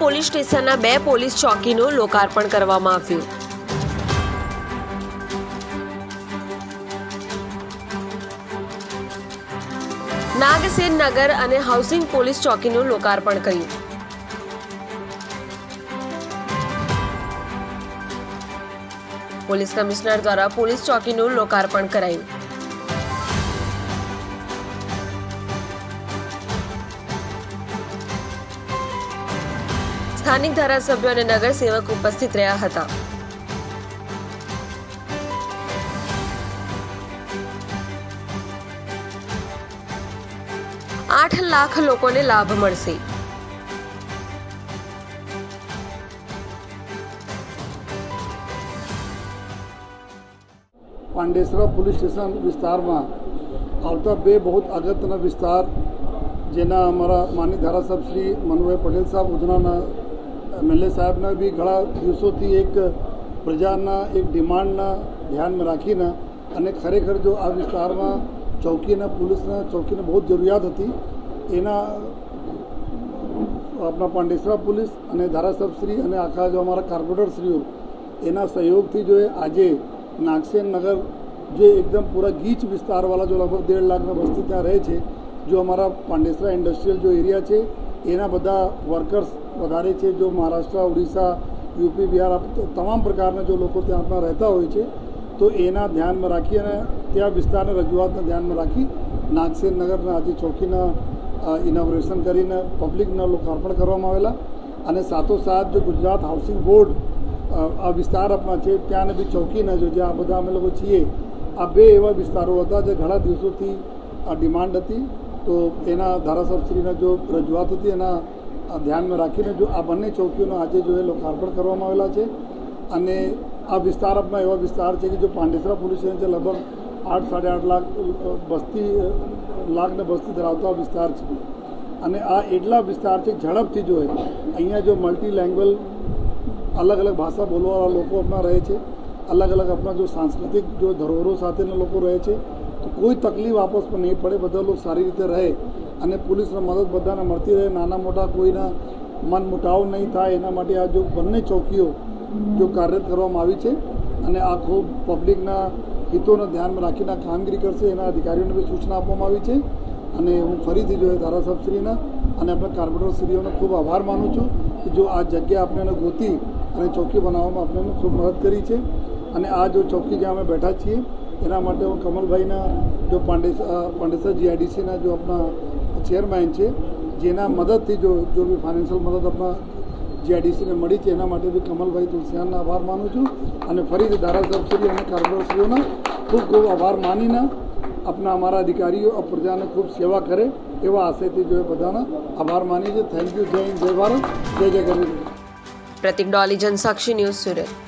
Police સ્ટેશનના બે police ચોકીનું લોકાર્પણ કરવામાં આવ્યું. નાગસેન નગર અને હાઉસિંગ પોલીસ ચોકીનું લોકાર્પણ કર્યું. પોલીસ કમિશનર દ્વારા પોલીસ ચોકીનું લોકાર્પણ કરાયું. સ્થાનિક ધારાસભ્યો અને નગરસેવક ઉપસ્થિત રહ્યા હતા. આઠ લાખ લોકોને લાભ મળશે. પાંડેસરા પોલીસ સ્ટેશન વિસ્તારમાં આવતા બે બહુ અગત્યના વિસ્તાર, જેના અમારા માની ધારાસભ્ય શ્રી મનુભાઈ પટેલ સાહેબ ઉધનાના એમએલએ સાહેબના બી ઘણા દિવસોથી એક પ્રજાના એક ડિમાન્ડના ધ્યાનમાં રાખીને અને ખરેખર જો આ વિસ્તારમાં ચોકીના પોલીસના ચોકીને બહુ જરૂરિયાત હતી, એના આપણા પાંડેસરા પોલીસ અને ધારાસભશ્રી અને આખા જો અમારા કાર્પોરેટરશ્રીઓ એના સહયોગથી જો એ આજે નાગસેન નગર જે એકદમ પૂરા ગીચ વિસ્તારવાળા જો લગભગ દેઢ લાખના વસ્તી ત્યાં રહે છે, જો અમારા પાંડેસરા ઇન્ડસ્ટ્રીયલ જો એરિયા છે એના બધા વર્કર્સ વધારે છે જો મહારાષ્ટ્ર, ઓડિશા, યુપી, બિહાર તમામ પ્રકારના જો લોકો ત્યાં રહેતા હોય છે, તો એના ધ્યાનમાં રાખી અને ત્યાં વિસ્તારને રજૂઆતને ધ્યાનમાં રાખી નાગસેન નગરના આજે ચોકીના ઇનોગ્રેશન કરીને પબ્લિકના લોકાર્પણ કરવામાં આવેલા અને સાથોસાથ જો ગુજરાત હાઉસિંગ બોર્ડ આ વિસ્તાર આપણા છે, ત્યાંને બી ચોકીને જો જે આ બધા અમે લોકો છીએ, આ બે એવા વિસ્તારો હતા જે ઘણા દિવસોથી આ ડિમાન્ડ હતી. તો એના ધારાસભશ્રીના જો રજૂઆત હતી એના ધ્યાનમાં રાખીને જો આ બંને ચોકીઓનો આજે જો એ લોકાર્પણ કરવામાં આવેલા છે અને આ વિસ્તાર આપણા એવા વિસ્તાર છે કે જો પાંડેસરા પોલીસ સ્ટેશન છે લગભગ આઠ સાડા આઠ લાખ અ, વસ્તી લાખને વસ્તી ધરાવતો વિસ્તાર છે. અને આ એટલા વિસ્તાર છે ઝડપથી જોઈએ અહીંયા જો મલ્ટી લેંગ્વેજ અલગ અલગ ભાષા બોલવાવાળા લોકો આપણા રહે છે અલગ અલગ આપણા જો સાંસ્કૃતિક જો ધરોહરો સાથેના લોકો રહે છે કોઈ તકલીફ આપસમાં નહીં પડે, બધા લોકો સારી રીતે રહે અને પોલીસને મદદ બધાને મળતી રહે. નાના મોટા કોઈના મન મુટાવ નહીં થાય, એના માટે આ જો બંને ચોકીઓ જો કાર્યરત કરવામાં આવી છે અને આ ખૂબ પબ્લિકના હિતોને ધ્યાનમાં રાખીને કામગીરી કરશે, એના અધિકારીઓને બી સૂચના આપવામાં આવી છે. અને હું ફરીથી જોઈએ એ ધારાસભ્યશ્રીના અને આપણા કાર્પોરેટરશ્રીઓનો ખૂબ આભાર માનું છું કે જો આ જગ્યા આપણે એને ગોતી અને ચોકી બનાવવામાં આપણે ખૂબ મદદ કરી છે. અને આ જો ચોકી જ્યાં અમે બેઠા છીએ એના માટે હું કમલભાઈના જો પાંડેસ પાંડેસર જીઆઈડીસીના જો આપણા ચેરમેન છે, જેના મદદથી જો જો બી ફાઇનાન્શિયલ મદદ આપણા જીઆઈડીસીને મળી છે, એના માટે બી કમલભાઈ તુલસિયાનના આભાર માનું છું. અને ફરીથી ધારાસભ્યશ્રી અને કાર્યદર્શીઓના ખૂબ ખૂબ આભાર માનીને આપણા અમારા અધિકારીઓ પ્રજાને ખૂબ સેવા કરે એવા આશયથી જો એ બધાના આભાર માની છે થેન્ક યુ જય હિન્દ, જય ભારત. જય જય ગરવી પ્રતિક ડોલી જનસાક્ષી ન્યૂઝ સુરત.